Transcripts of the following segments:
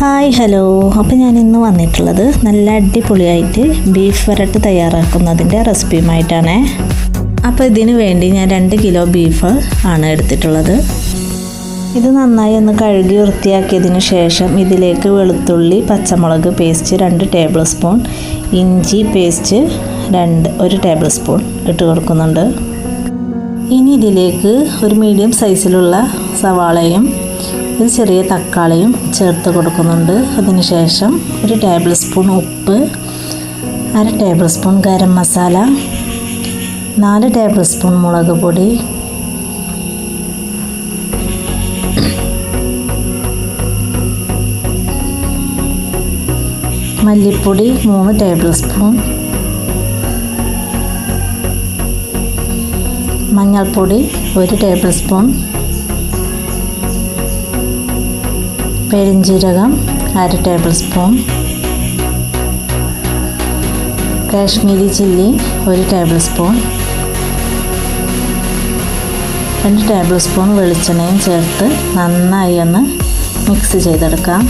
Hi hello. അപ്പോൾ ഞാൻ ഇന്ന് വന്നിട്ടുള്ളത് നല്ല അടിപൊളിയായിട്ട് ബീഫ് വരട്ട് തയ്യാറാക്കുന്നതിന്റെ റെസിപ്പിയുമായിട്ടാണ്. അപ്പോൾ ഇതിന് വേണ്ടി ഞാൻ രണ്ട് കിലോ ബീഫ് ആണ് എടുത്തിട്ടുള്ളത്. ഇത് നന്നായി ഒന്ന് കഴുകി വൃത്തിയാക്കിയതിന് ശേഷം ഇതിലേക്ക് വെളുത്തുള്ളി പച്ചമുളക് പേസ്റ്റ് രണ്ട് ടേബിൾ സ്പൂൺ ഇഞ്ചി പേസ്റ്റ് രണ്ട് ഒരു ടേബിൾ സ്പൂൺ ഇട്ട് കൊടുക്കുന്നുണ്ട്. ഇനി ഇതിലേക്ക് ഒരു മീഡിയം സൈസിലുള്ള സവാളയും ഒരു ചെറിയ തക്കാളിയും ചേർത്ത് കൊടുക്കുന്നുണ്ട്. അതിനുശേഷം ഒരു ടേബിൾ സ്പൂൺ ഉപ്പ് അര ടേബിൾ സ്പൂൺ ഗരം മസാല നാല് ടേബിൾ സ്പൂൺ മുളക് പൊടി മല്ലിപ്പൊടി മൂന്ന് ടേബിൾ സ്പൂൺ മഞ്ഞൾപ്പൊടി ഒരു ടേബിൾ സ്പൂൺ പെരിഞ്ജീരകം അര ടേബിൾ സ്പൂൺ. കാശ്മീരി ചില്ലി ഒരു ടേബിൾ സ്പൂൺ. രണ്ട് ടേബിൾ സ്പൂൺ വെളിച്ചെണ്ണയും ചേർത്ത് നന്നായി ഒന്ന് മിക്സ് ചെയ്തെടുക്കാം.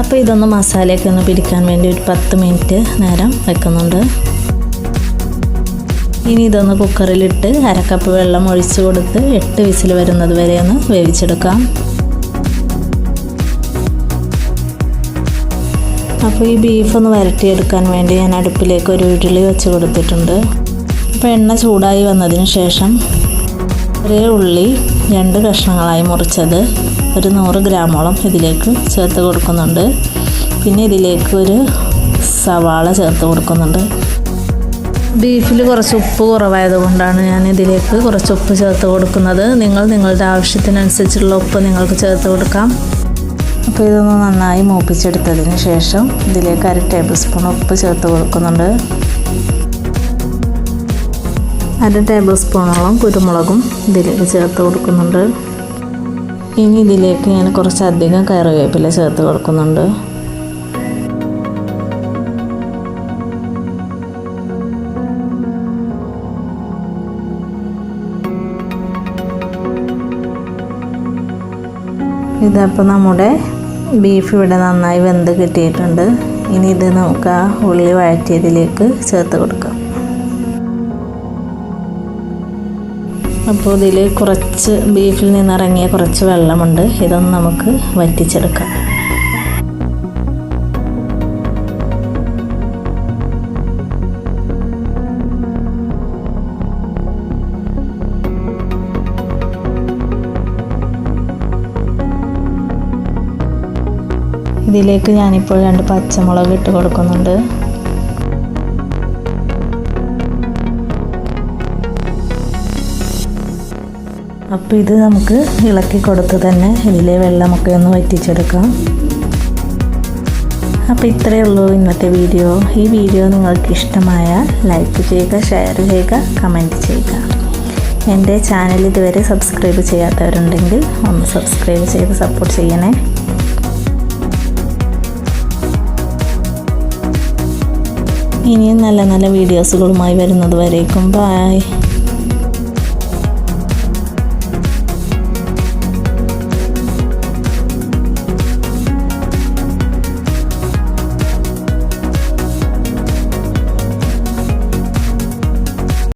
അപ്പോൾ ഇതൊന്ന് മസാലയൊക്കെ ഒന്ന് പിടിക്കാൻ വേണ്ടി ഒരു പത്ത് മിനിറ്റ് നേരം വെക്കുന്നുണ്ട്. ഇനി ഇതൊന്ന് കുക്കറിലിട്ട് അരക്കപ്പ് വെള്ളം ഒഴിച്ചു കൊടുത്ത് എട്ട് വിസിൽ വരുന്നത് വരെ ഒന്ന് വേവിച്ചെടുക്കാം. അപ്പോൾ ഈ ബീഫ് ഒന്ന് വരട്ടിയെടുക്കാൻ വേണ്ടി ഞാൻ അടുപ്പിലേക്ക് ഒരു ഉരുളി വെച്ച് കൊടുത്തിട്ടുണ്ട്. അപ്പോൾ എണ്ണ ചൂടായി വന്നതിന് ശേഷം ഒരേ ഉള്ളി രണ്ട് കഷ്ണങ്ങളായി മുറിച്ചത് ഒരു നൂറ് ഗ്രാമോളം ഇതിലേക്ക് ചേർത്ത് കൊടുക്കുന്നുണ്ട്. പിന്നെ ഇതിലേക്ക് ഒരു സവാള ചേർത്ത് കൊടുക്കുന്നുണ്ട്. ബീഫിൽ കുറച്ച് ഉപ്പ് കുറവായതുകൊണ്ടാണ് ഞാൻ ഇതിലേക്ക് കുറച്ച് ഉപ്പ് ചേർത്ത് കൊടുക്കുന്നത്. നിങ്ങൾ നിങ്ങളുടെ ആവശ്യത്തിനനുസരിച്ചുള്ള ഉപ്പ് നിങ്ങൾക്ക് ചേർത്ത് കൊടുക്കാം. അപ്പോൾ ഇതൊന്ന് നന്നായി മൂപ്പിച്ചെടുത്തതിന് ശേഷം ഇതിലേക്ക് അര ടേബിൾ സ്പൂൺ ഉപ്പ് ചേർത്ത് കൊടുക്കുന്നുണ്ട്. അര ടേബിൾ സ്പൂണോളം കുരുമുളകും ഇതിലേക്ക് ചേർത്ത് കൊടുക്കുന്നുണ്ട്. ഇനി ഇതിലേക്ക് ഞാൻ കുറച്ചധികം കറിവേപ്പില ചേർത്ത് കൊടുക്കുന്നുണ്ട്. ഇതപ്പോൾ നമ്മുടെ ബീഫ് ഇവിടെ നന്നായി വെന്ത് കിട്ടിയിട്ടുണ്ട്. ഇനി ഇത് നമുക്ക് ആ ഉള്ളി വഴറ്റിയതിലേക്ക് ചേർത്ത് കൊടുക്കാം. അപ്പോൾ ഇതിൽ കുറച്ച് ബീഫിൽ നിന്നിറങ്ങിയ കുറച്ച് വെള്ളമുണ്ട്. ഇതൊന്ന് നമുക്ക് വറ്റിച്ചെടുക്കാം. ഇതിലേക്ക് ഞാനിപ്പോൾ രണ്ട് പച്ചമുളക് ഇട്ട് കൊടുക്കുന്നുണ്ട്. അപ്പോൾ ഇത് നമുക്ക് ഇളക്കി കൊടുത്ത് തന്നെ ഇതിലെ വെള്ളമൊക്കെ ഒന്ന് വറ്റിച്ചെടുക്കാം. അപ്പോൾ ഇത്രയേ ഉള്ളൂ ഇന്നത്തെ വീഡിയോ. ഈ വീഡിയോ നിങ്ങൾക്ക് ഇഷ്ടമായാൽ ലൈക്ക് ചെയ്യുക ഷെയർ ചെയ്യുക കമന്റ് ചെയ്യുക. എന്റെ ചാനൽ ഇതുവരെ സബ്സ്ക്രൈബ് ചെയ്യാത്തവരുണ്ടെങ്കിൽ ഒന്ന് സബ്സ്ക്രൈബ് ചെയ്ത് സപ്പോർട്ട് ചെയ്യണേ. ഇനിയും നല്ല നല്ല വീഡിയോസുകളുമായി വരുന്നത് വരേക്കും. ബായ്